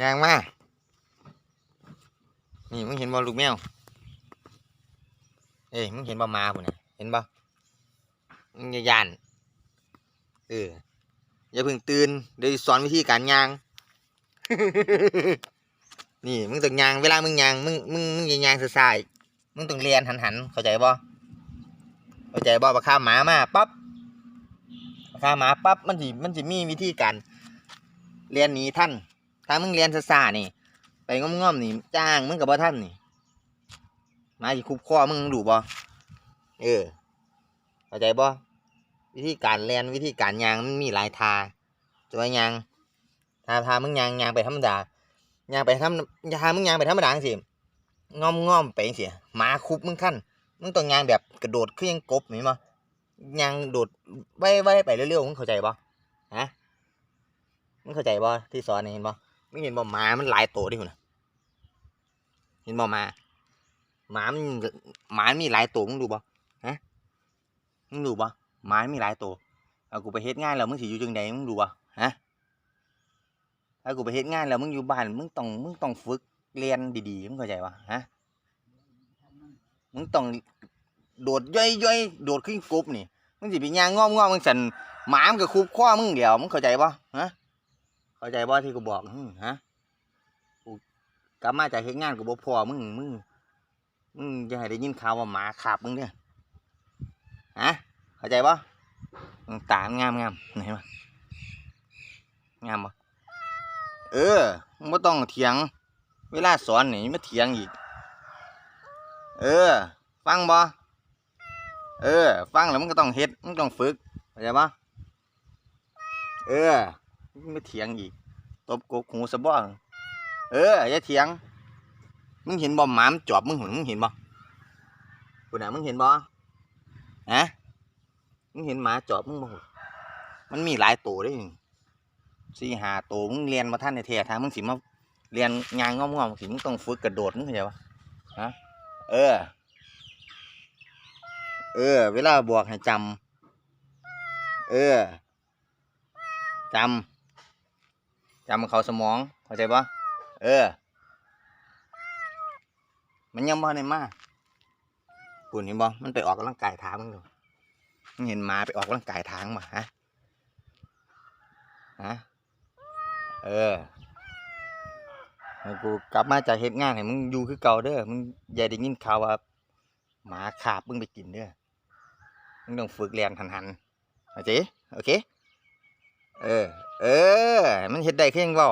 ยางมานี่มึงเห็นบอลูกแมว เอ้ยมึงเห็นบอมาปุ่นะเห็นบอมึงอย่าย่านเอออย่าเพิ่งตื่นเดี๋ยวสอนวิธีการยาง นี่มึงต้องยางเวลามึงยางมึงมึงมึงอย่ายางสายมึงต้องเรียนหันหันเข้าใจบ่เข้าใจบ่ปลาข้าหมามาปั๊บปลาข้าหมาปั๊บมันสิมันสิมีวิธีการเรียนหนีท่าน ถ้ามึงเรียนซาๆนี่ ไปง่อมๆนี่จ้างมึงกับบ่ท่านนี่มาสิคุบคอมึงดูบ่เออเข้าใจบ่วิธีการเรียนวิธีการยางมันมีหลายทาจะว่ายางทาทามึงยางยางไปธรรมดายางไปทำทามึงยางไปธรรมดาจังสิง่อมง่อมไปจังสิมาคุบมึงท่านมึงต้องยางแบบกระโดดขึ้นยังกบเห็นบ่ยางโดดไว้ไว้ไปเร็วๆมึงเข้าใจบ่ฮะมึงเข้าใจบ่ที่สอนนี่เห็นบ่ ไม่เห็นบ่หมามันหลายตัวดิคุณนะเห็นบ่หมาหมามันหมามีหลายตัวมึงดูบ่ฮะมึงดูบ่หมามีหลายตัวเอากูไปเฮ็ดงานแล้วมึงสิอยู่จังใดมึงดูบ่ฮะถ้ากูไปเฮ็ดงานแล้วมึงอยู่บ้านมึงต้องมึงต้องฝึกเรียนดีๆมึงเข้าใจบ่ฮะมึงต้องโดดย่อยๆโดดขึ้นกบนี่มึงสิไปย่างงอมๆมึงสั่นหมามันก็คุบคอมึงเดียวมึงเข้าใจบ่ฮะ เข้าใจบ่ที่กูบอกหึฮะกูกลับมาจากเฮ็ดงานกูบ่พอมึงมึงมึงจะให้ได้ยินข่าวว่าหมาขาบมึงเนี่ยฮะเข้าใจบ่ตามงามงามเห็นบ่งามบ่เออมึงบ่ต้องเถียง เวลาสอนนี่มาเถียงอีก เออ ฟังบ่เออ ฟังแล้วมึงก็ต้องเฮ็ดมึงต้องฝึกเข้าใจบ่เออ ไม่เถียงอีก ตบกกหูสะบ้องเอออย่าเถียง มึงเห็นบ่หมามจอบมึงหุ่นมึงเห็นบ่กูน่ะมึงเห็นบ่ฮะมึงเห็นหมาจอบมึงบ่มันมีหลายตัวเด้สี่ห้าตัวมึงเรียนมาท่านในเทียทางมึงสิมาเรียนงานงอมๆสิมึงต้องฝึกกระโดดมึงเข้าใจปะฮะเออ เออ เวลาบอกให้จำเออจำ จำเขาสมองเข้าใจปะเออ มันยังบ่ได้มาปุ่นเห็นบ่มันไปออกกำลังกายทางมึงดูมึงเห็นหมาไปออกกำลังกายทางมาฮะฮะเออกูกลับมาจากเหตุงานให้มึงอยู่คือเก่าเด้อมึงอย่าได้ยินข่าวว่าหมาขาบมึงไปกินเด้อมึงต้องฝึกเรียนหันหันโอเคโอเค เออ เออ มันเห็ดได้แค่ยังเว้า